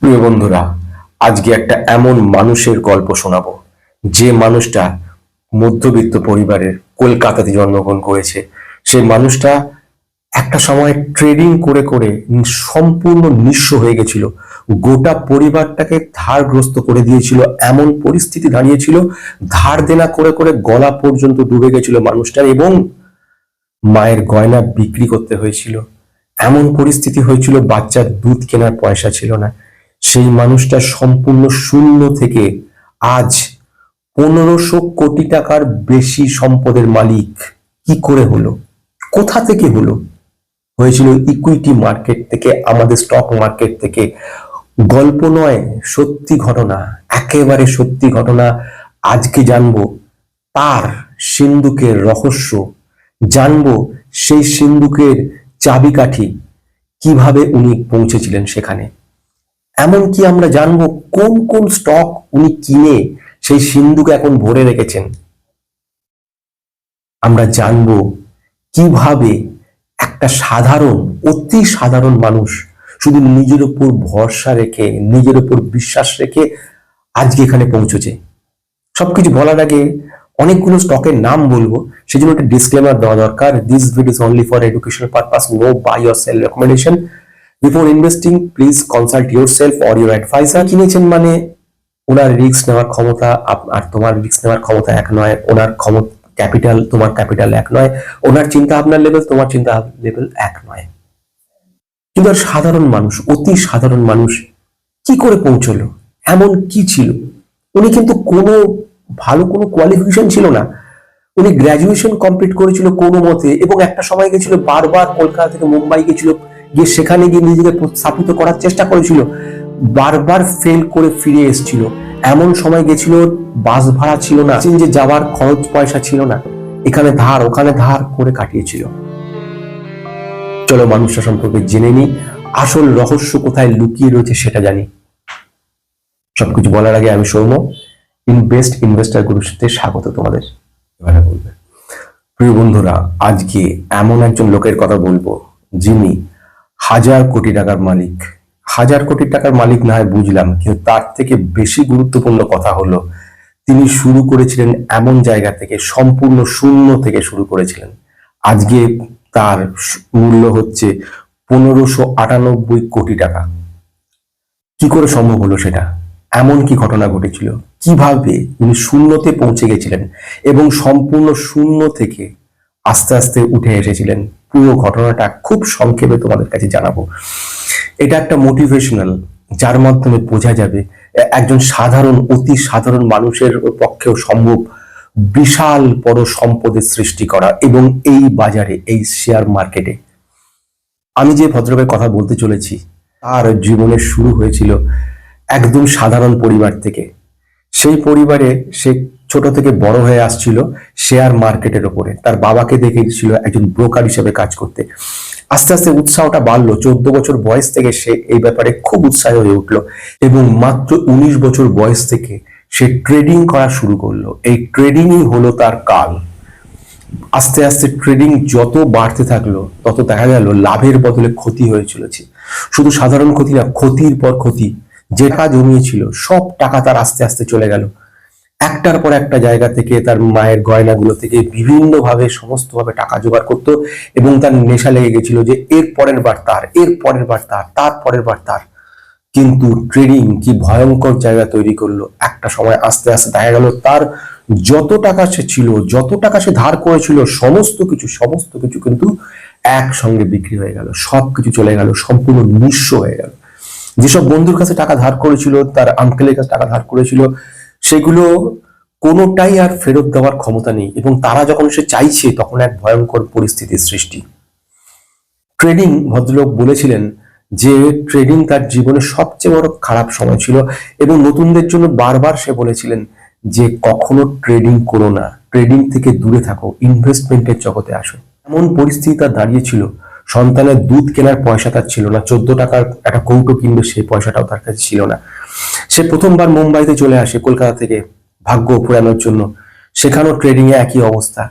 প্রিয় বন্ধুরা, আজকে একটা এমন মানুষের গল্প শোনাবো। যে মানুষটা মধ্যবিত্ত পরিবারের কলকাতাতে জন্মগ্রহণ করেছে। সেই মানুষটা একটা সময় ট্রেডিং করে করে সম্পূর্ণ নিঃস্ব হয়ে গেছিল। গোটা পরিবারটাকে ধারগ্রস্ত করে দিয়েছিল, এমন পরিস্থিতি দাঁড়িয়েছিল, ধার দেনা করে করে গলা পর্যন্ত ডুবে গেছিল মানুষটার এবং মায়ের গয়না বিক্রি করতে হয়েছিল। এমন পরিস্থিতি হয়েছিল, বাচ্চার দুধ কেনার পয়সা ছিল না। সেই মানুষটা সম্পূর্ণ শূন্য থেকে আজ পনেরোশো কোটি টাকার বেশি সম্পদের মালিক। কি করে হলো? কোথা থেকে হলো? হয়েছিল ইকুইটি মার্কেট থেকে, আমাদের স্টক মার্কেট থেকে। গল্প নয়, সত্যি ঘটনা, একেবারে সত্যি ঘটনা। আজকে জানব তার সিন্ধুকের রহস্য। জানব সেই সিন্ধুকের চাবিকাঠি। কীভাবে উনি পৌঁছেছিলেন সেখানে? এমনকি আমরা জানব কোন কোন স্টক উনি কিনে সেই সিন্ধুকে এখন ভরে রেখেছেন। আমরা জানব কীভাবে একটা সাধারণ, অতি সাধারণ মানুষ শুধু নিজের উপর ভরসা রেখে, নিজের উপর বিশ্বাস রেখে আজকে এখানে পৌঁছেছে। সবকিছু বলার আগে অনেকগুলো স্টকের নাম বলব। সেই জন্য একটা ডিসক্লেমার দেওয়া দরকার। This video is only for educational purpose no buy or sell recommendation before investing please consult yourself or your adviser কিনেছেন মানে ওনার রিস্ক নেওয়ার ক্ষমতা আর তোমার রিস্ক নেওয়ার ক্ষমতা এক নয়, ওনার ক্ষমতা ক্যাপিটাল তোমার ক্যাপিটাল এক নয়, ওনার চিন্তা ভাবনার লেভেল তোমার চিন্তা লেভেল এক নয়। কিন্তু আর সাধারণ মানুষ, অতি সাধারণ মানুষ কি করে পৌঁছলো? এমন কি ছিল? উনি কিন্তু কোনো ভালো কোনো কোয়ালিফিকেশন ছিল না। উনি গ্র্যাজুয়েশন কমপ্লিট করেছিল কোনো মতে এবং একটা সময় গেছিল বারবার কলকাতা থেকে মুম্বাই গেছিল গিয়ে সেখানে গিয়ে নিজেকে স্থাপিত করার চেষ্টা করেছিল, বারবার ফেল করে ফিরে এসেছিল। এমন সময় গেছিল, বাস ভাড়া ছিল না, যে যাওয়ার খরচ পয়সা ছিল না। এখানে ধার, ওখানে ধার করে কাটিয়েছিল। চলো মানুষটা সম্পর্কে জেনে নিই, আসল রহস্য কোথায় লুকিয়ে রয়েছে সেটা জানি। সবকিছু বলার আগে আমি সৌম্য ইনভেস্ট ইনভেস্টার গ্রুপের সাথে স্বাগত তোমাদের। প্রিয় বন্ধুরা, আজকে এমন একজন লোকের কথা বলব, যিনি হাজার কোটি টাকার মালিক। হাজার কোটি টাকার মালিক না হয় বুঝলাম, কিন্তু তার থেকে বেশি গুরুত্বপূর্ণ কথা হলো, তিনি শুরু করেছিলেন এমন জায়গা থেকে, সম্পূর্ণ শূন্য থেকে শুরু করেছিলেন। আজকে তার মূল্য হচ্ছে পনেরোশো আটানব্বই কোটি টাকা। কি করে সম্ভব হলো সেটা? এমন কি ঘটনা ঘটেছিল? কীভাবে উনি শূন্যতে পৌঁছে গেছিলেন এবং সম্পূর্ণ শূন্য থেকে আস্তে আস্তে উঠে এসেছিলেন? পুরো ঘটনাটা খুব সংক্ষেপে তোমাদের কাছে জানাব। এটা একটা মোটিভেশনাল যার মাধ্যমে বোঝা যাবে একজন সাধারণ, অতি সাধারণ মানুষের পক্ষেও সম্ভব বিশাল বড় সম্পদের সৃষ্টি করা এবং এই বাজারে, এই শেয়ার মার্কেটে আমি যে ভদ্রকের কথা বলতে চলেছি, তার জীবনে শুরু হয়েছিল একদম সাধারণ পরিবার থেকে। সেই পরিবারে সে ছোট থেকে বড় হয়ে আসছিল শেয়ার মার্কেটের ওপরে তার বাবাকে দেখেছিল একজন ব্রোকার হিসেবে কাজ করতে। আস্তে আস্তে উৎসাহটা বাড়লো। চোদ্দ বছর বয়স থেকে সে এই ব্যাপারে খুব উৎসাহ হয়ে উঠল এবং মাত্র উনিশ বছর বয়স থেকে সে ট্রেডিং করা শুরু করল। এই ট্রেডিংই হলো তার কাল। আস্তে আস্তে ট্রেডিং যত বাড়তে থাকল, তত দেখা গেল লাভের বদলে ক্ষতি হয়ে চলেছে শুধু সাধারণ ক্ষতি না, ক্ষতির পর ক্ষতি। যে টাকা জমিয়েছিল, সব টাকা তার আস্তে আস্তে চলে গেল। একটার পর একটা জায়গা থেকে তার মায়ের গয়নাগুলো থেকে বিভিন্ন ভাবে সমস্ত ভাবে টাকা জোগাড় করতো এবং তার নেশা লেগে গেছিল যে এর পরের বার তার, এর পরের বার তার তার পরের বার তার। কিন্তু ট্রেডিং কি ভয়ঙ্কর জায়গা তৈরি করল। একটা সময় আস্তে আস্তে দেখা গেল তার যত টাকা সে ছিল, যত টাকা সে ধার করেছিল, সমস্ত কিছু সমস্ত কিছু কিন্তু একসঙ্গে বিক্রি হয়ে গেল। সব কিছু চলে গেল, সম্পূর্ণ নিঃস্ব হয়ে গেল। যেসব বন্ধুর কাছে টাকা ধার করেছিল, তার আঙ্কেলের কাছে টাকা ধার করেছিল সেগুলো কোনোটাই আর ফেরত দেওয়ার ক্ষমতা নেই এবং তারা যখন সে চাইছে, তখন এক ভয়ঙ্কর পরিস্থিতির সৃষ্টি। ট্রেডিং ভদ্রলোক বলেছিলেন যে, ট্রেডিং তার জীবনে সবচেয়ে বড় খারাপ সময় ছিল এবং নতুনদের জন্য বারবার সে বলেছিলেন যে, কখনো ট্রেডিং করো না। ট্রেডিং থেকে দূরে থাকো। ইনভেস্টমেন্টের জগতে আসো। এমন পরিস্থিতি তার দাঁড়িয়েছিল। সন্তানের দুধ কেনার পয়সা তার ছিল না। চোদ্দ টাকার একটা কৌটো কিনবে, সেই পয়সাটাও তার কাছে ছিল না। সে প্রথমবার মুম্বাইতে চলে আসে কলকাতা থেকে ভাগ্য পুরানোর জন্য। সেখানেও ট্রেডিং এ একই অবস্থা।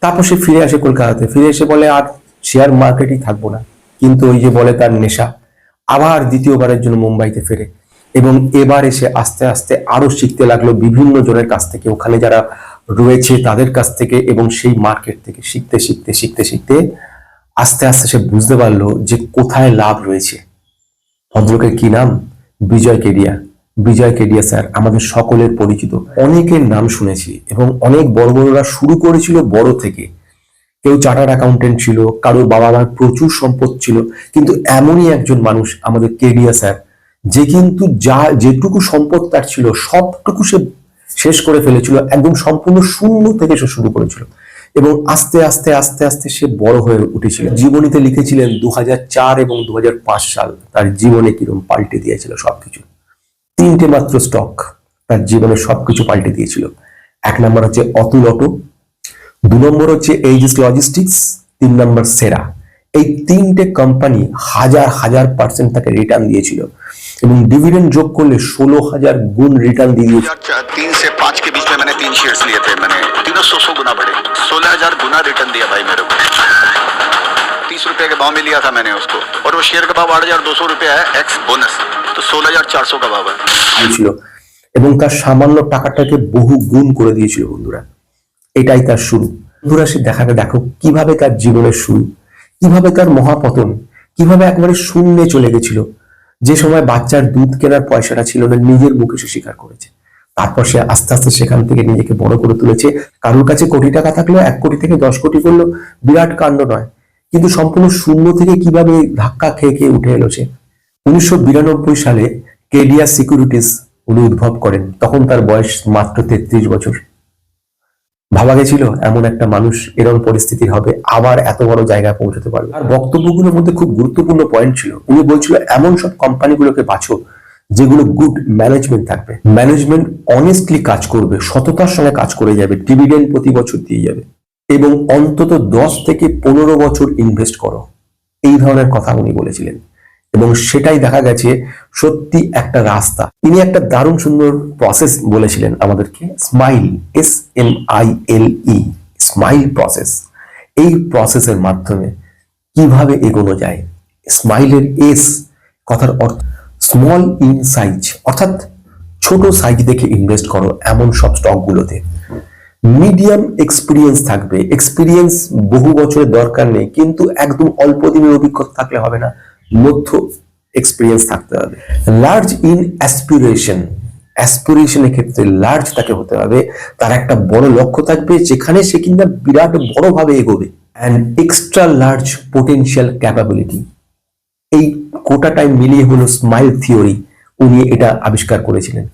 তারপর সে ফিরে আসে কলকাতাতে। ফিরে এসে বলে, আর শেয়ার মার্কেটই থাকব না। কিন্তু ওই যে বলে তার নেশা, আবার দ্বিতীয়বারের জন্য মুম্বাইতে ফেরে। এবং এবার এসে আস্তে আস্তে আরও শিখতে লাগল বিভিন্ন জনের কাছ থেকে, ওখানে যারা রয়েছে তাদের কাছ থেকে এবং সেই মার্কেট থেকে। শিখতে শিখতে শিখতে শিখতে আস্তে আস্তে সে বুঝতে পারল যে কোথায় লাভ রয়েছে। ভদ্রলোকের কি নাম? বিজয় কেডিয়া বিজয় কেডিয়া স্যার, আমাদের সকলের পরিচিত। অনেকের নাম শুনেছি এবং অনেক বড় বড়রা শুরু করেছিল বড় থেকে। কেউ চার্টার্ড অ্যাকাউন্টেন্ট ছিল, কারোর বাবা মার প্রচুর সম্পদ ছিল, কিন্তু এমনই একজন মানুষ আমাদের কেডিয়া স্যার, যে কিন্তু যা যেটুকু সম্পদ তার ছিল, সবটুকু সে শেষ করে ফেলেছিল, একদম সম্পূর্ণ শূন্য থেকে সে শুরু করেছিল। এবং আস্তে আস্তে আস্তে আস্তে সে বড় হয়ে উঠেছিল। জীবনীতে লিখেছিলেন দু এবং দু সাল। তার জীবনে কিরম পাল্টে দিয়েছিল সবকিছু। তিনটে মাত্র স্টক তার জীবনে সবকিছু পাল্টে দিয়েছিল। এক নম্বর হচ্ছে অতুল অটো দু নম্বর হচ্ছে এইজিস লজিস্টিক্স তিন নম্বর সেরা এই তিনটে কোম্পানি হাজার হাজার পার্সেন্ট তাকে রিটার্ন দিয়েছিল। এবং ডিভিডেন্ড যোগ করলে ষোলো হাজার গুণ রিটার্ন দিয়ে দিয়েছিল। তিন সে পাঁচ কে বিচ तीन शेयर्स लिए थे मैंने तीनों सौ सौ गुना बढ़े सोलह हजार गुना रिटर्न दिया भाई मेरे को तीस रुपए के भाव में लिया था मैंने उसको और वो शेयर का भाव आठ हजार दो सौ रुपया है एक्स बोनस तो सोलह हजार चार सौ का भाव है ছিল এবং তার সামান্য টাকাটাকে বহু গুণ করে দিয়েছিল বন্ধুরা এটাই তার শুরু বন্ধুরা সে দেখাকে দেখো কিভাবে তার জীবনের শুরু কিভাবে তার মহাপতন কিভাবে একবারে শূন্যে চলে গেছিল যে সময় বাচ্চার দুধ কেনার পয়সাটা ছিল না নিজের মুখে সে স্বীকার করেছে তারপর সে আস্তে আস্তে সেখান থেকে নিজেকে বড় করে তুলেছে। কারোর কাছে কোটি টাকা থাকলেও এক কোটি থেকে দশ কোটি করল বিরাট কাণ্ড নয়। কিন্তু সম্পূর্ণ শূন্য থেকে কীভাবে ধাক্কা খেয়ে খেয়ে উঠে এলো সে? উনিশশো বিরানব্বই সালে কেডিয়া সিকিউরিটিস উনি উদ্ভব করেন। তখন তার বয়স মাত্র তেত্রিশ বছর। ভাবা গেছিল, এমন একটা মানুষ এরকম পরিস্থিতির হবে, আবার এত বড় জায়গায় পৌঁছতে পারবে। আর বক্তব্যগুলোর মধ্যে খুব গুরুত্বপূর্ণ পয়েন্ট ছিল। উনি বলছিল, এমন সব কোম্পানিগুলোকে বাছো যেগুলো গুড ম্যানেজমেন্ট থাকবে। ম্যানেজমেন্ট অনেস্টলি কাজ করবে, সততার সঙ্গে কাজ করে যাবে ডিভিডেন্ড প্রতি বছর দিয়ে যাবে এবং অন্তত দশ থেকে পনেরো বছর ইনভেস্ট করো। এই ধরনের কথা উনি বলেছিলেন এবং সেটাই দেখা গেছে সত্যি একটা রাস্তা। তিনি একটা দারুণ সুন্দর প্রসেস বলেছিলেন আমাদেরকে smile S M I L E smile process এই প্রসেসের মাধ্যমে কীভাবে এগোনো যায়? স্মাইলের এস কথার অর্থ স্মল ইন সাইজ অর্থাৎ ছোট সাইজ দেখে ইনভেস্ট করো এমন সব স্টকগুলোতে মিডিয়াম এক্সপিরিয়েন্স থাকবে। এক্সপিরিয়েন্স বহু বছরের দরকার নেই, কিন্তু একদম অল্প দিনের অভিজ্ঞতা থাকলে হবে না। মধ্য এক্সপিরিয়েন্স থাকতে হবে। লার্জ ইন অ্যাসপিরেশন অ্যাসপিরেশনের ক্ষেত্রে লার্জ তাকে হতে হবে। তার একটা বড় লক্ষ্য থাকবে, যেখানে সে কিনা বিরাট বড়ভাবে এগোবে। And extra large potential capability এই কোটাটাই মিলিয়ে হলো স্মাইল থিওরি উনি এটা আবিষ্কার করেছিলেন।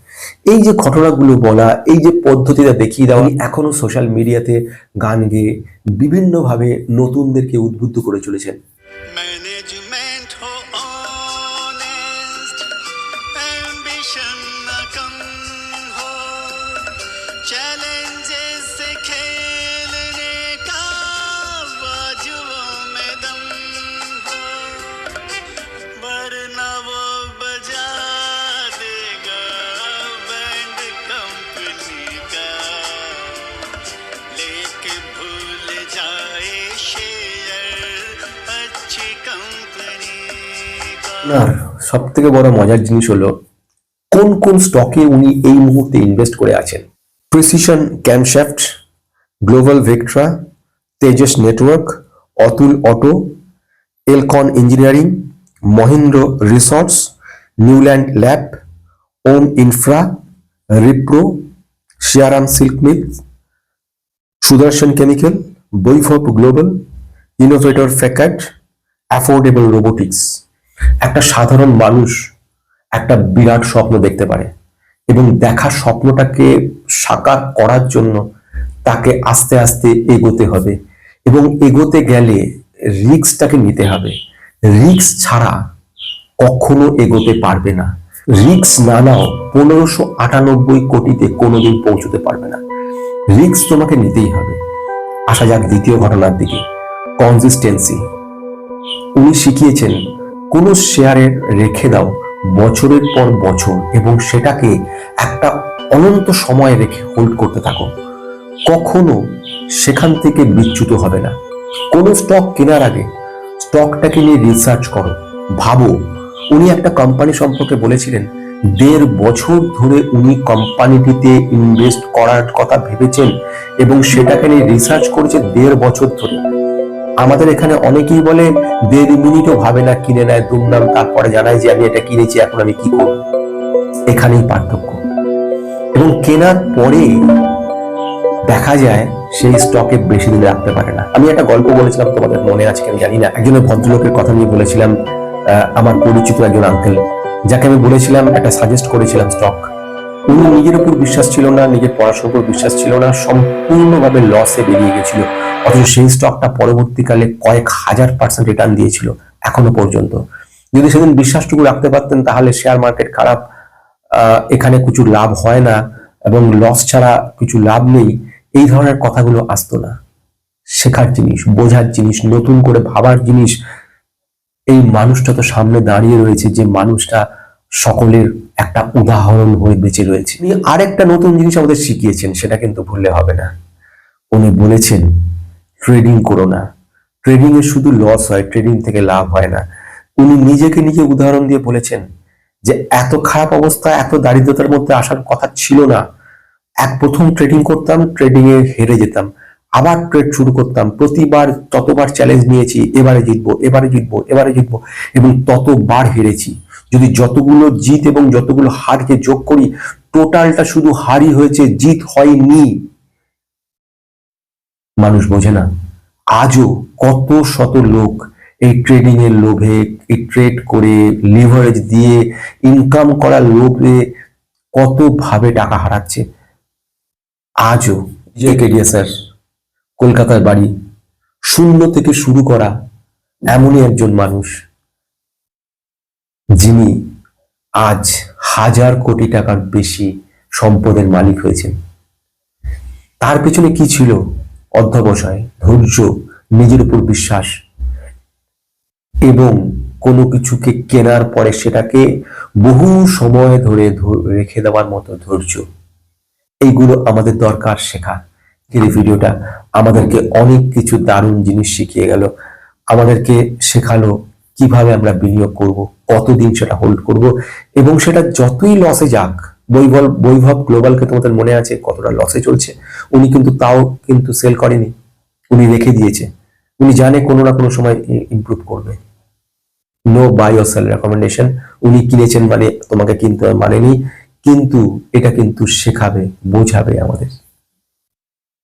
এই যে ঘটনাগুলো বলা, এই যে পদ্ধতিটা দেখিয়ে দেওয়া, উনি এখনও সোশ্যাল মিডিয়াতে গান গেয়ে বিভিন্নভাবে নতুনদেরকে উদ্বুদ্ধ করে চলেছেন। আর সব থেকে বড় মজার জিনিস হলো, কোন কোন স্টকে উনি এই মুহূর্তে ইনভেস্ট করে আছেন? Precision Camshaft Global Vectra Tejas Network Atul Auto Elecon Engineering Mahindra Resorts Neuland Lab Om Infra Repro Siyaram Silk Mill Sudarshan Chemical Vaibhav Global Innovator Facade Affordable Robotics একটা সাধারণ মানুষ একটা বিরাট স্বপ্ন দেখতে পারে এবং দেখা স্বপ্নটাকে সাকার করার জন্য তাকে আস্তে আস্তে এগোতে হবে এবং এগোতে গেলে রিস্কটাকে নিতে হবে। রিস্ক ছাড়া কখনো এগোতে পারবে না। রিক্স না নাও পনেরোশো আটানব্বই কোটিতে কোনোদিন পৌঁছতে পারবে না। রিক্স তোমাকে নিতেই হবে। আসা যাক দ্বিতীয় ঘটনার দিকে। কনসিস্টেন্সি। উনি শিখিয়েছেন কোন শেয়ারে রেখে দাও বছরের পর বছর এবং সেটাকে একটা অনন্ত সময় রেখে হোল্ড করতে থাকো। কখনো সেখান থেকে বিচ্যুত হবে না। কোনো স্টক কেনার আগে স্টকটাকে নিয়ে রিসার্চ করো। ভাবো, উনি একটা কোম্পানি সম্পর্কে বলেছিলেন, দেড় বছর ধরে উনি কোম্পানিটিতে ইনভেস্ট করার কথা ভেবেছেন এবং সেটাকে নিয়ে রিসার্চ করেছে দেড় বছর ধরে। আমাদের এখানে অনেকেই বলে, দেড় মিনিটও ভাবে না, কিনে নেয়, দুমদাম, তারপরে জানায় যে আমি এটা কিনেছি, এখন আমি কি করব? এখানেই পার্থক্য। এবং কেনার পরে দেখা যায়, সেই স্টকে বেশি দিন রাখতে পারে না। আমি একটা গল্প বলেছিলাম তোমাদের মনে আছে আমি জানি না। একজনের ভদ্রলোকের কথা নিয়ে বলেছিলাম আমার পরিচিত একজন আঙ্কেল যাকে আমি বলেছিলাম, একটা সাজেস্ট করেছিলাম স্টক উনি নিজের উপর বিশ্বাস ছিল না, নিজের পড়াশোনার উপর বিশ্বাস ছিল না, সম্পূর্ণভাবে লসে বেরিয়ে গেছিল। অথচ সেই স্টকটা পরবর্তীকালে কয়েক হাজার পার্সেন্ট রিটার্ন দিয়েছিল, এখনও পর্যন্ত। যদি সেদিন বিশ্বাসটুকু রাখতে পারতেন, তাহলে শেয়ার মার্কেট খারাপ এখানে কিছু লাভ হয় না এবং লস ছাড়া কিছু লাভ নেই, এই ধরনের কথাগুলো আসতো না। শেখার জিনিস, বোঝার জিনিস, নতুন করে ভাবার জিনিস, এই মানুষটা তো সামনে দাঁড়িয়ে রয়েছে যে মানুষটা সকলের একটা উদাহরণ হয়ে বেঁচে রয়েছে। উনি আরেকটা নতুন জিনিস আমাদের শিখিয়েছেন, সেটা কিন্তু ভুললে হবে না। উনি বলেছেন ট্রেডিং করো না। ট্রেডিং এ শুধু লস হয় ট্রেডিং থেকে লাভ হয় না। উনি নিজেকে নিজে উদাহরণ দিয়ে বলেছেন যে, এত খারাপ অবস্থা, এত দারিদ্রতার মধ্যে আসার কথা ছিল না। এক প্রথম ট্রেডিং করতাম ট্রেডিং এ হেরে যেতাম। আবার ট্রেড শুরু করতাম। প্রতিবার ততবার চ্যালেঞ্জ নিয়েছি, এবারে জিতবো এবারে জিতবো এবারে জিতবো এবং ততবার হেরেছি। যদি যতগুলো জিত এবং যতগুলো হারকে যোগ করি টোটালটা শুধু হারই হয়েছে জিত হয়নি। মানুষ বোঝে না আজও কত শত লোক এই ট্রেডিং এর লোভে এই ট্রেড করে লিভারেজ দিয়ে ইনকাম করার লোভে কত ভাবে টাকা হারাচ্ছে। আজও যে কেডিয়া স্যার কলকাতার বাড়ি শূন্য থেকে শুরু করা এমনই একজন মানুষ। যিনি আজ হাজার কোটি টাকার বেশি সম্পদের মালিক হয়েছেন। তার পেছনে কি ছিল অধ্যবসায়, ধৈর্য, নিজের উপর বিশ্বাস এবং কোনো কিছুকে কেনার পরে সেটাকে বহু সময় ধরে রেখে দেওয়ার মতো ধৈর্য? এইগুলো আমাদের দরকার শেখা এই ভিডিওটা আমাদেরকে অনেক কিছু দারুণ জিনিস শিখিয়ে গেল। আমাদেরকে শেখালো কীভাবে আমরা বিনিয়োগ করব, কতদিন সেটা হোল্ড করব, এবং সেটা যতই লসে যাক, বৈভব বৈভব গ্লোবালকে তোমাদের মনে আছে কতটা লসে চলছে, উনি কিন্তু তাও কিন্তু সেল করেনি, উনি রেখে দিয়েছে, উনি জানে কোনো না কোনো সময় ইমপ্রুভ করবে। No buy or sell recommendation উনি কিনেছেন মানে তোমাকে কিনতে হবে মানে কিন্তু এটা কিন্তু শেখাবে, বোঝাবে আমাদের।